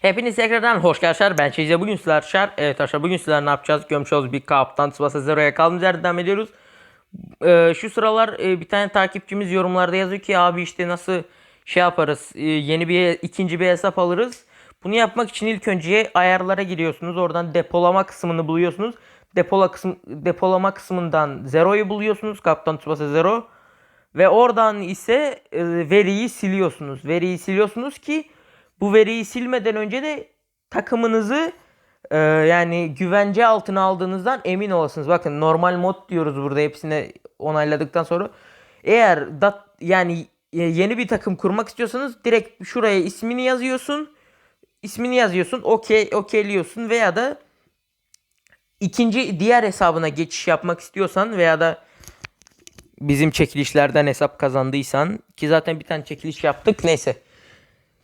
Hepiniz tekrardan hoş geldiniz. Ben Çeyize bugün sizler şer. Evet arkadaşlar bugün sizler ne yapacağız? Görmüş olduğunuz bir kaptan Tsubasa Zero'ya kaldığımız yerden devam ediyoruz. Ee, şu sıralar e, bir tane takipçimiz yorumlarda yazıyor ki abi işte nasıl şey yaparız e, yeni bir ikinci bir hesap alırız. Bunu yapmak için ilk önce ayarlara giriyorsunuz. Oradan depolama kısmını buluyorsunuz. Depola kısım, depolama kısmından Zero'yu buluyorsunuz. Kaptan Tsubasa Zero. Ve oradan ise e, veriyi siliyorsunuz. Veriyi siliyorsunuz ki bu veriyi silmeden önce de takımınızı e, yani güvence altına aldığınızdan emin olasınız. Bakın normal mod diyoruz burada hepsini onayladıktan sonra. Eğer dat yani yeni bir takım kurmak istiyorsanız direkt şuraya ismini yazıyorsun. İsmini yazıyorsun. Okey okeyliyorsun veya da ikinci diğer hesabına geçiş yapmak istiyorsan veya da bizim çekilişlerden hesap kazandıysan ki zaten bir tane çekiliş yaptık neyse.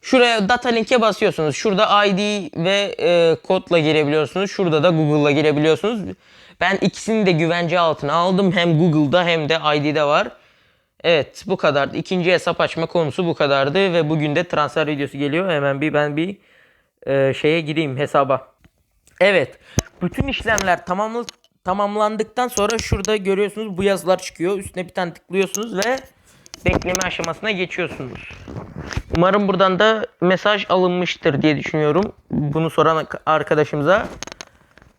Şuraya data link'e basıyorsunuz. Şurada ID ve e, kodla girebiliyorsunuz. Şurada da Google'la girebiliyorsunuz. Ben ikisini de güvence altına aldım. Hem Google'da hem de ID'de var. Evet bu kadar. İkinci hesap açma konusu bu kadardı ve bugün de transfer videosu geliyor. Hemen bir ben bir e, şeye gireyim hesaba. Evet. Bütün işlemler tamamlı, tamamlandıktan sonra şurada görüyorsunuz bu yazılar çıkıyor. Üstüne bir tane tıklıyorsunuz ve bekleme aşamasına geçiyorsunuz. Umarım buradan da mesaj alınmıştır diye düşünüyorum. Bunu soran arkadaşımıza.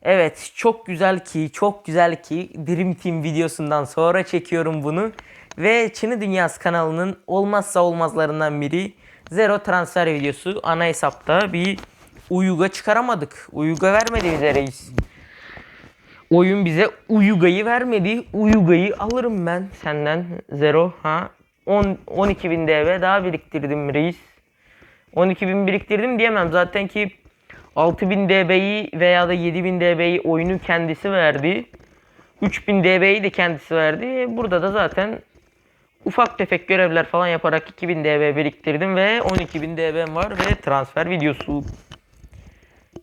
Evet çok güzel ki çok güzel ki Dream Team videosundan sonra çekiyorum bunu. Ve Çin'i Dünyası kanalının olmazsa olmazlarından biri Zero transfer videosu. Ana hesapta bir Uyuga çıkaramadık. Uyuga vermedi bize reis. Oyun bize Uyuga'yı vermedi. Uyuga'yı alırım ben senden Zero. Ha 10 12.000 DB daha biriktirdim reis. 12.000 biriktirdim diyemem zaten ki 6000 DB'yi veya da 7000 DB'yi oyunu kendisi verdi. 3000 DB'yi de kendisi verdi. Burada da zaten ufak tefek görevler falan yaparak 2000 DB biriktirdim ve 12.000 DB'm var ve transfer videosu.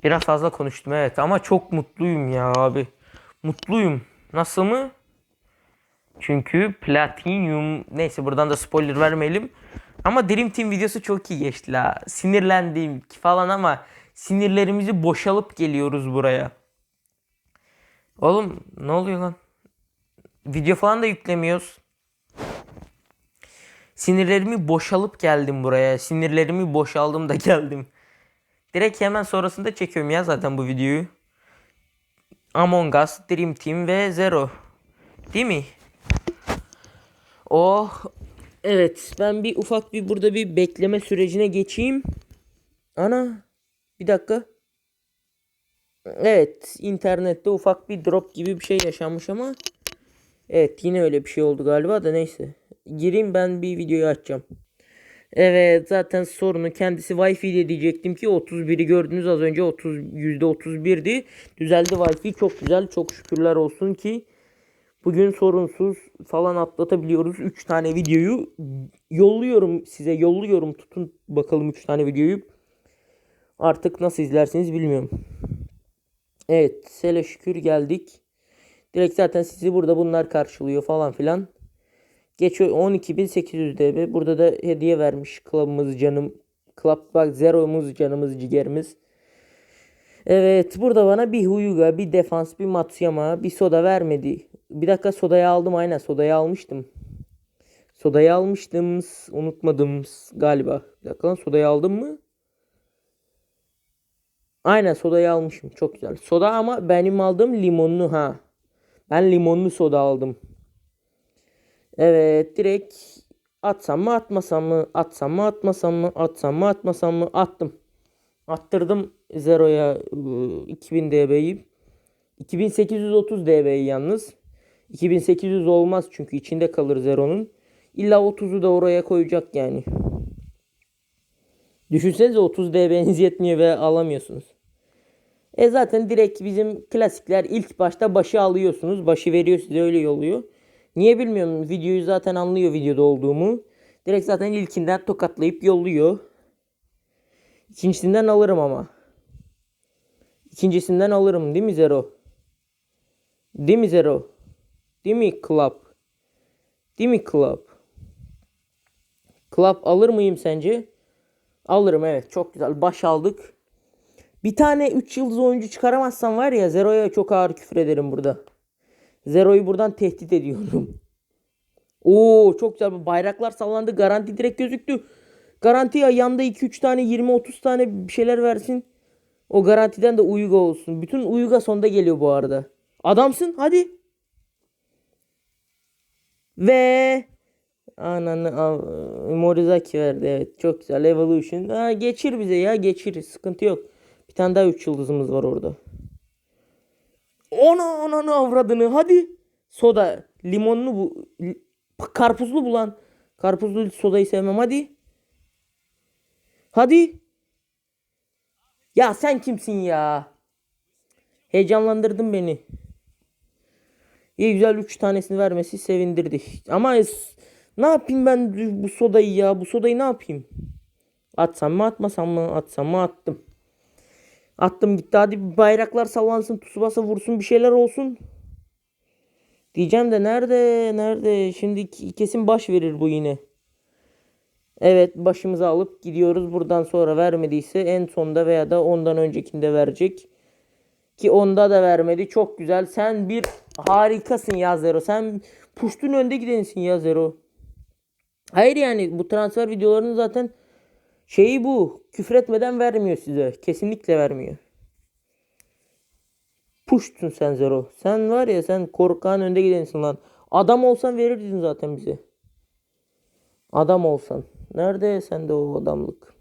Biraz fazla konuştum evet ama çok mutluyum ya abi. Mutluyum. Nasıl mı? Çünkü Platinum neyse buradan da spoiler vermeyelim. Ama Dream Team videosu çok iyi geçti la. Sinirlendim falan ama sinirlerimizi boşalıp geliyoruz buraya. Oğlum ne oluyor lan? Video falan da yüklemiyoruz. Sinirlerimi boşalıp geldim buraya. Sinirlerimi boşaldım da geldim. Direkt hemen sonrasında çekiyorum ya zaten bu videoyu. Among Us, Dream Team ve Zero. Değil mi? Oh. Evet ben bir ufak bir burada bir bekleme sürecine geçeyim. Ana. Bir dakika. Evet internette ufak bir drop gibi bir şey yaşanmış ama. Evet yine öyle bir şey oldu galiba da neyse. Gireyim ben bir videoyu açacağım. Evet zaten sorunu kendisi Wi-Fi ile diyecektim ki 31'i gördünüz az önce 30 %31'di. Düzeldi Wi-Fi çok güzel çok şükürler olsun ki bugün sorunsuz falan atlatabiliyoruz. 3 tane videoyu yolluyorum size yolluyorum tutun bakalım 3 tane videoyu. Artık nasıl izlersiniz bilmiyorum. Evet sele şükür geldik. Direkt zaten sizi burada bunlar karşılıyor falan filan. Geçiyor 12.800 DB. Burada da hediye vermiş klubumuz canım. Club bak Zero'muz canımız ciğerimiz. Evet burada bana bir Huyuga, bir defans, bir Matsuyama, bir soda vermedi. Bir dakika sodayı aldım aynen sodayı almıştım. Sodayı almıştım. Unutmadım galiba. Bir dakika lan sodayı aldım mı? Aynen sodayı almışım. Çok güzel. Soda ama benim aldığım limonlu ha. Ben limonlu soda aldım. Evet direkt atsam mı atmasam mı atsam mı atmasam mı atsam mı atmasam mı attım. Attırdım Zero'ya 2000 dB'yi. 2830 dB'yi yalnız. 2800 olmaz çünkü içinde kalır Zero'nun. İlla 30'u da oraya koyacak yani. Düşünsenize 30 dB'niz yetmiyor ve alamıyorsunuz. E zaten direkt bizim klasikler ilk başta başı alıyorsunuz. Başı veriyor size öyle yolluyor. Niye bilmiyorum. Videoyu zaten anlıyor videoda olduğumu. Direkt zaten ilkinden tokatlayıp yolluyor. İkincisinden alırım ama. İkincisinden alırım değil mi Zero? Değil mi Zero? Değil mi Club? Değil mi Club? Club alır mıyım sence? Alırım evet çok güzel. Baş aldık. Bir tane 3 yıldız oyuncu çıkaramazsam var ya Zero'ya çok ağır küfür ederim burada. Zero'yu buradan tehdit ediyorum. Oo çok güzel. Bayraklar sallandı. Garanti direkt gözüktü. Garanti ya yanda 2-3 tane 20-30 tane bir şeyler versin. O garantiden de Uyuga olsun. Bütün Uyuga sonda geliyor bu arada. Adamsın hadi. Ve ananı Morizaki verdi evet çok güzel Evolution. Ha, geçir bize ya geçir sıkıntı yok. Bir tane daha 3 yıldızımız var orada. Ona ananı avradını hadi. Soda limonlu bu karpuzlu bulan. Karpuzlu sodayı sevmem hadi. Hadi. Ya sen kimsin ya? Heyecanlandırdın beni. İyi güzel 3 tanesini vermesi sevindirdi. Ama ne yapayım ben bu sodayı ya? Bu sodayı ne yapayım? Atsam mı atmasam mı? Atsam mı attım. Attım gitti hadi bayraklar sallansın Tsubasa vursun bir şeyler olsun. Diyeceğim de nerede nerede şimdi kesin baş verir bu yine. Evet başımıza alıp gidiyoruz buradan sonra vermediyse en sonda veya da ondan öncekinde verecek. Ki onda da vermedi. Çok güzel. Sen bir harikasın ya Zero. Sen puştun önde gidenisin ya Zero. Hayır yani bu transfer videolarının zaten şeyi bu. Küfretmeden vermiyor size. Kesinlikle vermiyor. Puştun sen Zero. Sen var ya sen korkan önde gidenisin lan. Adam olsan verirdin zaten bize. Adam olsan. Nerede sende o adamlık?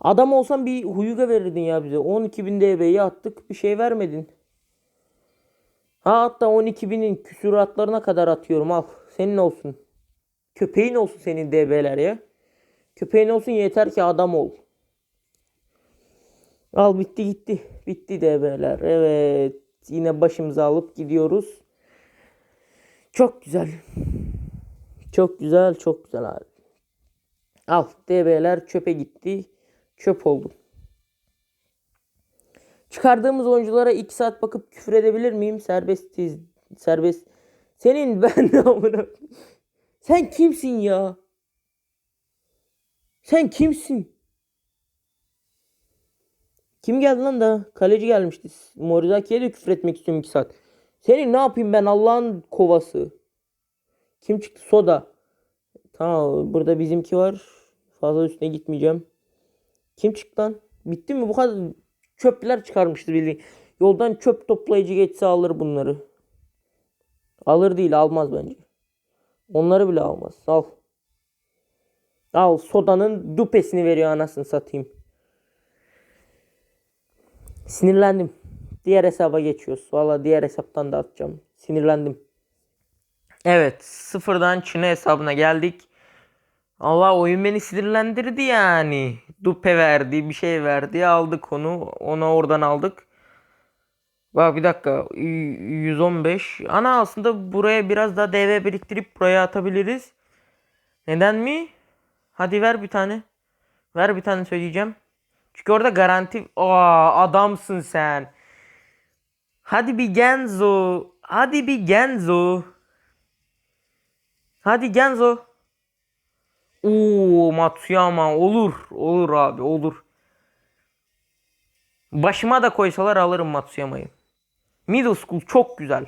Adam olsan bir Huyuga verirdin ya bize. 12.000 DB'yi attık bir şey vermedin. Ha hatta 12.000'in küsuratlarına kadar atıyorum al. Senin olsun. Köpeğin olsun senin DB'ler ya. Köpeğin olsun yeter ki adam ol. Al bitti gitti. Bitti DB'ler. Evet. Yine başımıza alıp gidiyoruz. Çok güzel. Çok güzel, çok güzel abi. Al DB'ler çöpe gitti. Çöp oldu. Çıkardığımız oyunculara 2 saat bakıp küfür edebilir miyim? Serbestiz. Serbest. Senin ben de amına. Sen kimsin ya? Sen kimsin? Kim geldi lan da? Kaleci gelmişti. Morizaki'ye de küfür etmek istiyorum 2 saat. Senin ne yapayım ben Allah'ın kovası. Kim çıktı? Soda. Tamam burada bizimki var. Fazla üstüne gitmeyeceğim. Kim çıktı lan? Bitti mi? Bu kadar çöpler çıkarmıştır bildiğin. Yoldan çöp toplayıcı geçse alır bunları. Alır değil almaz bence. Onları bile almaz. Al. Al sodanın dupesini veriyor anasını satayım. Sinirlendim. Diğer hesaba geçiyoruz. Valla diğer hesaptan da atacağım. Sinirlendim. Evet sıfırdan Çin'e hesabına geldik. Allah oyun beni sinirlendirdi yani. Dupe verdi bir şey verdi aldık onu. Onu oradan aldık. Bak bir dakika y- 115. Ana aslında buraya biraz daha DV biriktirip buraya atabiliriz. Neden mi? Hadi ver bir tane. Ver bir tane söyleyeceğim. Çünkü orada garanti... Aa adamsın sen. Hadi bir Genzo. Hadi bir Genzo. Hadi Genzo. Oo Matsuyama olur. Olur abi olur. Başıma da koysalar alırım Matsuyama'yı. Middle School çok güzel.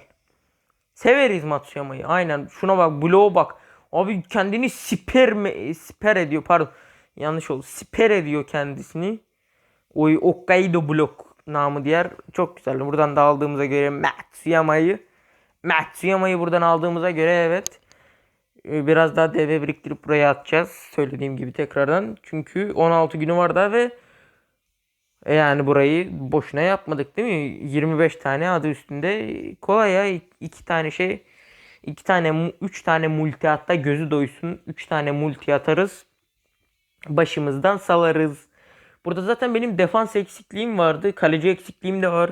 Severiz Matsuyama'yı. Aynen. Şuna bak. Bloğ'a bak. Abi kendini siper, mi- siper ediyor. Pardon. Yanlış oldu. Siper ediyor kendisini. O Hokkaido blok namı diğer. Çok güzel. Buradan da aldığımıza göre Matsuyama'yı. Matsuyama'yı buradan aldığımıza göre evet. Ee, Biraz daha DV biriktirip buraya atacağız. Söylediğim gibi tekrardan. Çünkü 16 günü var daha ve e yani burayı boşuna yapmadık değil mi? 25 tane adı üstünde. Kolay ya. iki tane şey. iki tane, mu- üç tane multi hatta gözü doysun. Üç tane multi atarız. Başımızdan salarız. Burada zaten benim defans eksikliğim vardı. Kaleci eksikliğim de var.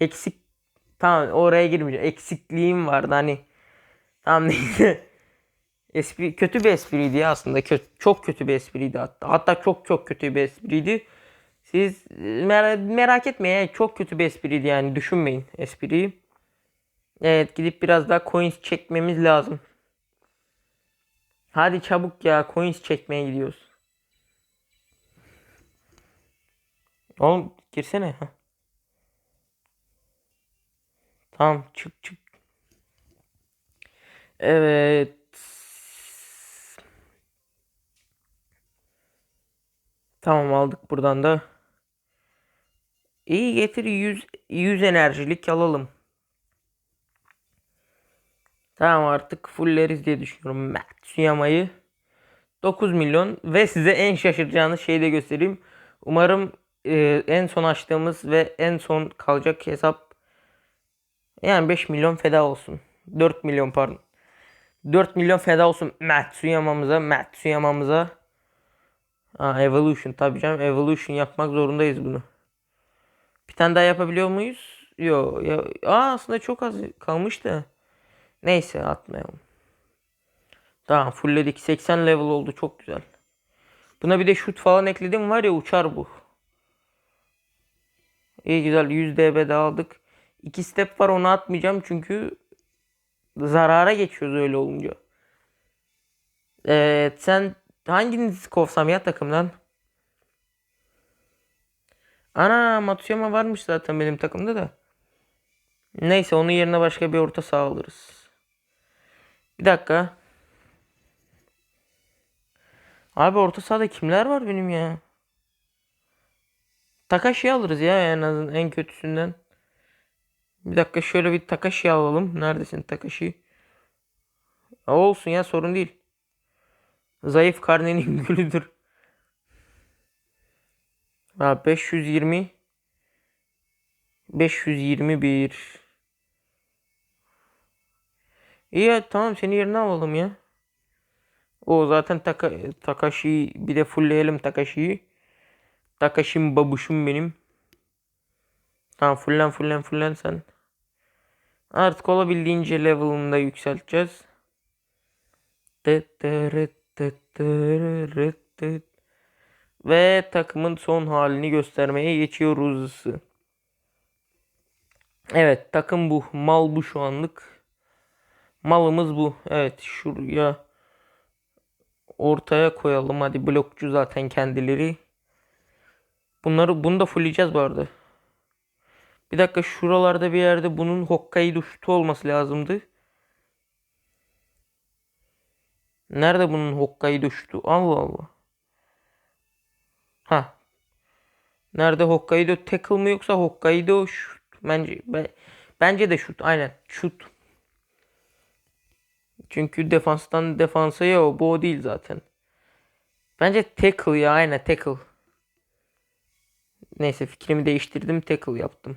Eksik. Tamam oraya girmeyeceğim. Eksikliğim vardı hani. Tamam neyse. Espri, kötü bir espriydi ya aslında. Kötü, çok kötü bir espriydi hatta. Hatta çok çok kötü bir espriydi. Siz mer- merak etmeyin. Çok kötü bir espriydi yani. Düşünmeyin espriyi. Evet gidip biraz daha coins çekmemiz lazım. Hadi çabuk ya coins çekmeye gidiyoruz. Oğlum girsene. Ha. Tamam çık çık. Evet. Tamam aldık buradan da. İyi getir 100 100 enerjilik alalım. Tamam artık fulleriz diye düşünüyorum. Matsuyama'yı 9 milyon ve size en şaşıracağınız şeyi de göstereyim. Umarım e, en son açtığımız ve en son kalacak hesap yani 5 milyon feda olsun. 4 milyon pardon. 4 milyon feda olsun Matsuyama'mıza, Matsuyama'mıza. Aa, Evolution tabii canım. Evolution yapmak zorundayız bunu. Bir tane daha yapabiliyor muyuz? Yok. Ya, aa, aslında çok az kalmıştı. Neyse atmayalım. Tamam fullledik. 80 level oldu. Çok güzel. Buna bir de shoot falan ekledim var ya uçar bu. İyi güzel 100 dB daha aldık. 2 step var onu atmayacağım çünkü zarara geçiyoruz öyle olunca. Evet sen hanginizi kovsam ya takımdan? Ana Matsuyama varmış zaten benim takımda da. Neyse onun yerine başka bir orta saha alırız. Bir dakika. Abi orta sahada kimler var benim ya? Takashi alırız ya en azından en kötüsünden. Bir dakika şöyle bir Takashi alalım. Neredesin Takashi? Olsun ya sorun değil. Zayıf karnenin gülüdür. Ha 520 521 İyi ya, tamam seni yerine alalım ya. O zaten Taka, Takashi bir de fullleyelim Takashi'yi. Takashi'm babuşum benim. Tamam fullen fullen fullen sen. Artık olabildiğince level'ını yükselteceğiz. Ve takımın son halini göstermeye geçiyoruz. Evet takım bu. Mal bu şu anlık. Malımız bu. Evet şuraya ortaya koyalım. Hadi blokçu zaten kendileri. Bunları bunu da fullleyeceğiz bu arada. Bir dakika şuralarda bir yerde bunun Hokkaido şutu olması lazımdı. Nerede bunun Hokkaido şutu? Allah Allah. Ha. Nerede Hokkaido tackle mı yoksa Hokkaido şut? Bence be- bence de şut. Aynen şut. Çünkü defanstan defansa ya o bu o değil zaten. Bence tackle ya aynen tackle. Neyse fikrimi değiştirdim tackle yaptım.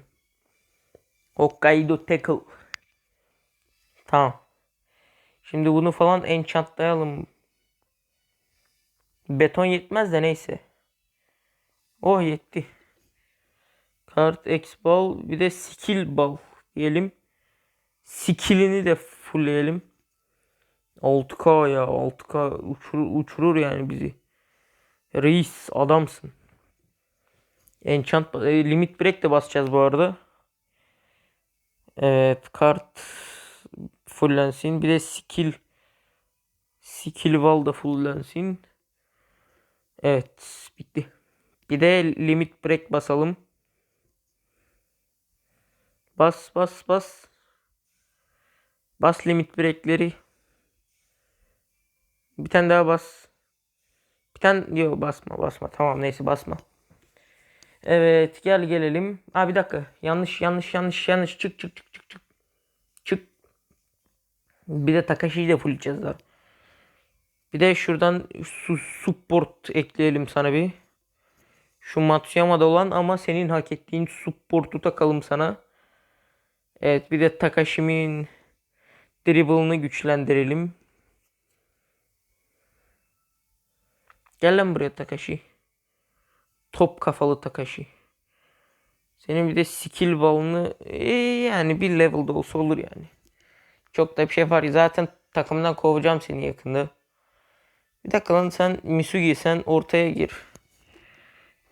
Hokkaido tackle. Tamam. Şimdi bunu falan enchantlayalım. Beton yetmez de neyse. Oh yetti. Kart X ball bir de skill ball diyelim. Skillini de fullleyelim. 6K ya 6K uçurur, yani bizi. Reis adamsın. Enchant e, limit break de basacağız bu arada. Evet kart fullensin. Bir de skill skill wall da fullensin. Evet bitti. Bir de limit break basalım. Bas bas bas. Bas limit breakleri. Bir tane daha bas. Bir tane yok basma basma. Tamam neyse basma. Evet gel gelelim. Aa bir dakika. Yanlış yanlış yanlış yanlış. Çık çık çık. Bir de Takashi'yi de fulleyeceğiz daha. Bir de şuradan su, support ekleyelim sana bir. Şu Matsuyama'da olan ama senin hak ettiğin support'u takalım sana. Evet bir de Takashi'min dribble'ını güçlendirelim. Gel lan buraya Takashi. Top kafalı Takashi. Senin bir de skill ball'ını ee, yani bir level'da olsa olur yani. Çok da bir şey var. Zaten takımdan kovacağım seni yakında. Bir dakika lan sen Misugi sen ortaya gir.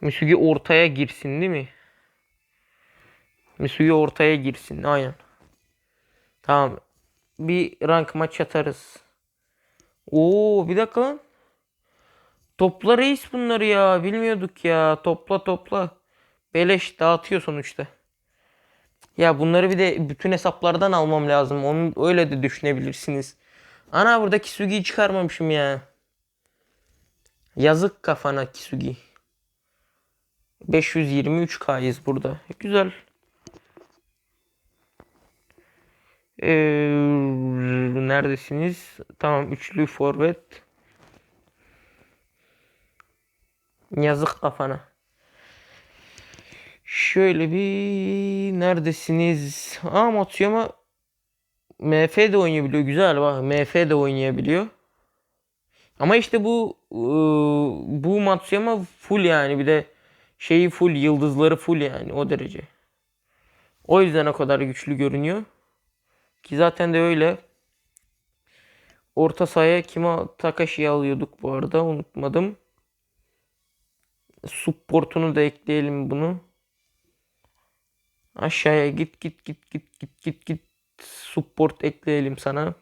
Misugi ortaya girsin değil mi? Misugi ortaya girsin aynen. Tamam. Bir rank maç atarız. Oo bir dakika lan. Topla reis bunları ya. Bilmiyorduk ya. Topla topla. Beleş dağıtıyor sonuçta. Ya bunları bir de bütün hesaplardan almam lazım. Onu öyle de düşünebilirsiniz. Ana burada Kisugi'yi çıkarmamışım ya. Yazık kafana Kisugi. 523K'yız burada. Güzel. Ee, neredesiniz? Tamam üçlü forvet. Yazık kafana. Şöyle bir neredesiniz? Aa Matsuyama MF de oynayabiliyor. Güzel bak. MF de oynayabiliyor. Ama işte bu ıı, bu Matsuyama full yani. Bir de şeyi full yıldızları full yani o derece. O yüzden o kadar güçlü görünüyor. Ki zaten de öyle. Orta sahaya kime Takashi'yi alıyorduk bu arada unutmadım. Support'unu da ekleyelim bunu. Aşağıya git git git git git git git. Support ekleyelim sana.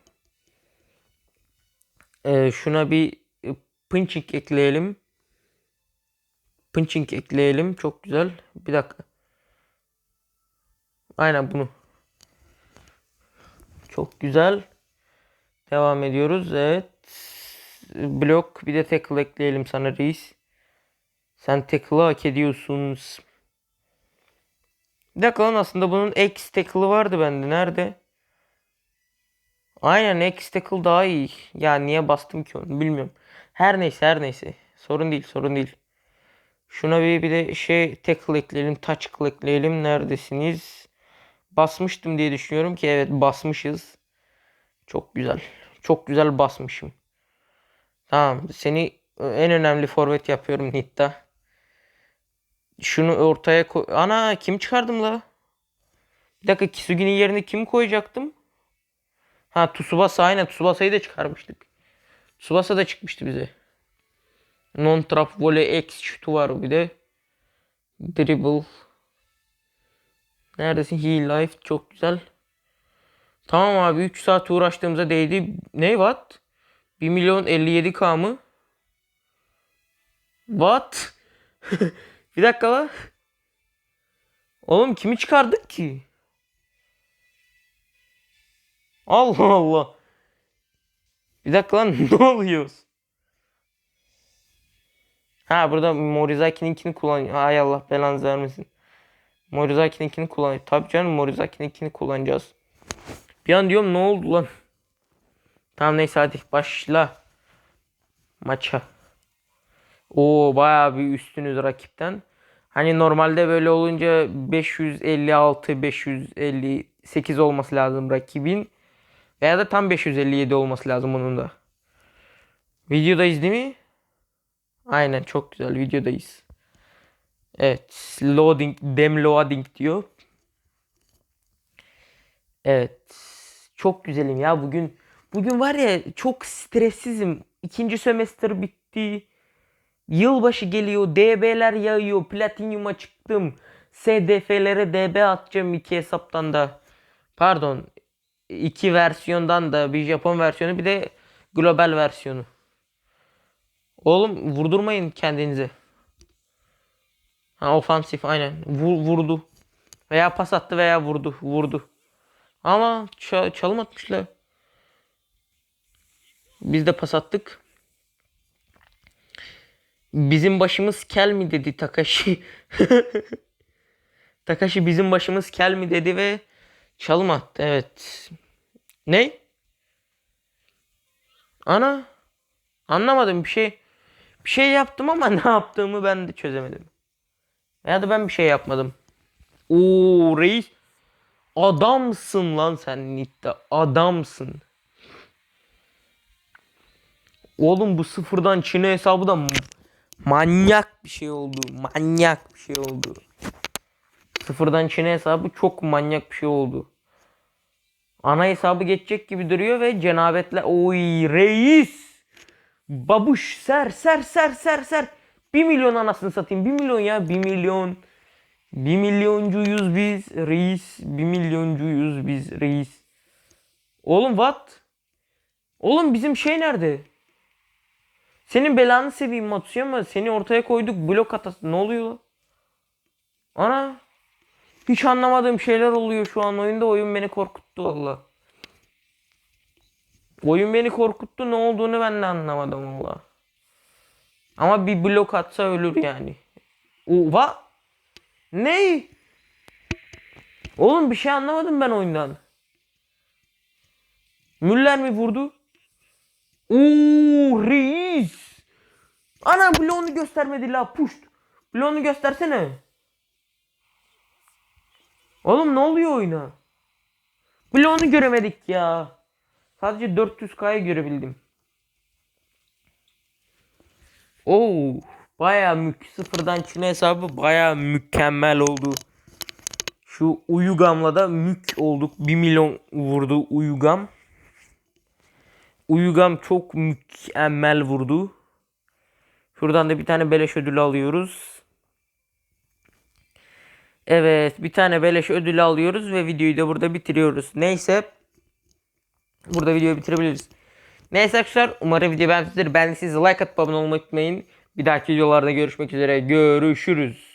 Ee, şuna bir e, punching ekleyelim. Punching ekleyelim. Çok güzel. Bir dakika. Aynen bunu. Çok güzel. Devam ediyoruz. Evet. Blok bir de tackle ekleyelim sana reis. Sen tackle'ı hak ediyorsun. Bir dakika lan aslında bunun X tackle'ı vardı bende. Nerede? Aynen X tackle daha iyi. Ya niye bastım ki onu bilmiyorum. Her neyse her neyse. Sorun değil sorun değil. Şuna bir, bir de şey tackle ekleyelim. Touch ekleyelim. Neredesiniz? Basmıştım diye düşünüyorum ki evet basmışız. Çok güzel. Çok güzel basmışım. Tamam seni en önemli forvet yapıyorum Nitta. Şunu ortaya koy. Ana kim çıkardım la? Bir dakika Kisugi'nin yerine kim koyacaktım? Ha Tsubasa aynen Tsubasa'yı da çıkarmıştık. Tsubasa da çıkmıştı bize. Non trap volley X şutu var bir de. Dribble. Neredesin? Heal life çok güzel. Tamam abi 3 saat uğraştığımıza değdi. Ne what? 1 milyon 57k mı? What? bir dakika la. Oğlum kimi çıkardık ki? Allah Allah. Bir dakika lan ne oluyor? Ha burada Morizaki'ninkini kullan. Hay Allah belanızı vermesin. Morizaki'ninkini kullan. Tabii canım Morizaki'ninkini kullanacağız. Bir an diyorum ne oldu lan? Tamam neyse hadi başla. Maça. Oo bayağı bir üstünüz rakipten. Hani normalde böyle olunca 556 558 olması lazım rakibin. Veya da tam 557 olması lazım onun da. Videodayız değil mi? Aynen çok güzel videodayız. Evet loading dem loading diyor. Evet. Çok güzelim ya bugün. Bugün var ya çok stressizim. İkinci semester bitti. Yılbaşı geliyor. DB'ler yağıyor. Platinyuma çıktım. SDF'lere DB atacağım iki hesaptan da. Pardon. iki versiyondan da bir Japon versiyonu bir de global versiyonu. Oğlum vurdurmayın kendinizi. Ha ofansif aynen. Vur, vurdu. Veya pas attı veya vurdu. Vurdu. Ama ça- çalım atmışlar. Biz de pas attık. Bizim başımız kel mi dedi Takashi. Takashi bizim başımız kel mi dedi ve çalım attı. Evet. Ne? Ana. Anlamadım bir şey. Bir şey yaptım ama ne yaptığımı ben de çözemedim. Ya da ben bir şey yapmadım. Oo reis. Adamsın lan sen Nitta. Adamsın. Oğlum bu sıfırdan Çin'e hesabı da manyak bir şey oldu. Manyak bir şey oldu. Sıfırdan Çin'e hesabı çok manyak bir şey oldu. Ana hesabı geçecek gibi duruyor ve cenabetle oy reis. Babuş ser ser ser ser ser. 1 milyon anasını satayım. 1 milyon ya 1 milyon. 1 milyoncuyuz biz reis. 1 milyoncuyuz biz reis. Oğlum what? Oğlum bizim şey nerede? Senin belanı seveyim Matsuyama. Seni ortaya koyduk blok atası. Ne oluyor? Ana. Hiç anlamadığım şeyler oluyor şu an oyunda. Oyun beni korkuttu valla. Oyun beni korkuttu. Ne olduğunu ben de anlamadım valla. Ama bir blok atsa ölür yani. Oha. Ne? Oğlum bir şey anlamadım ben oyundan. Müller mi vurdu? Oo reis. Ana bloğunu göstermedi la puşt. Bloğunu göstersene. Oğlum ne oluyor oyuna? Bloğunu göremedik ya. Sadece 400k'yı görebildim. Oo, baya mük sıfırdan Çin'e hesabı baya mükemmel oldu. Şu Uyugam'la da mük olduk. 1 milyon vurdu Uyugam. Uyugam çok mükemmel vurdu. Şuradan da bir tane beleş ödülü alıyoruz. Evet bir tane beleş ödülü alıyoruz ve videoyu da burada bitiriyoruz. Neyse. Burada videoyu bitirebiliriz. Neyse arkadaşlar umarım video beğenmişsinizdir. Ben siz like atıp abone olmayı unutmayın. Bir dahaki videolarda görüşmek üzere. Görüşürüz.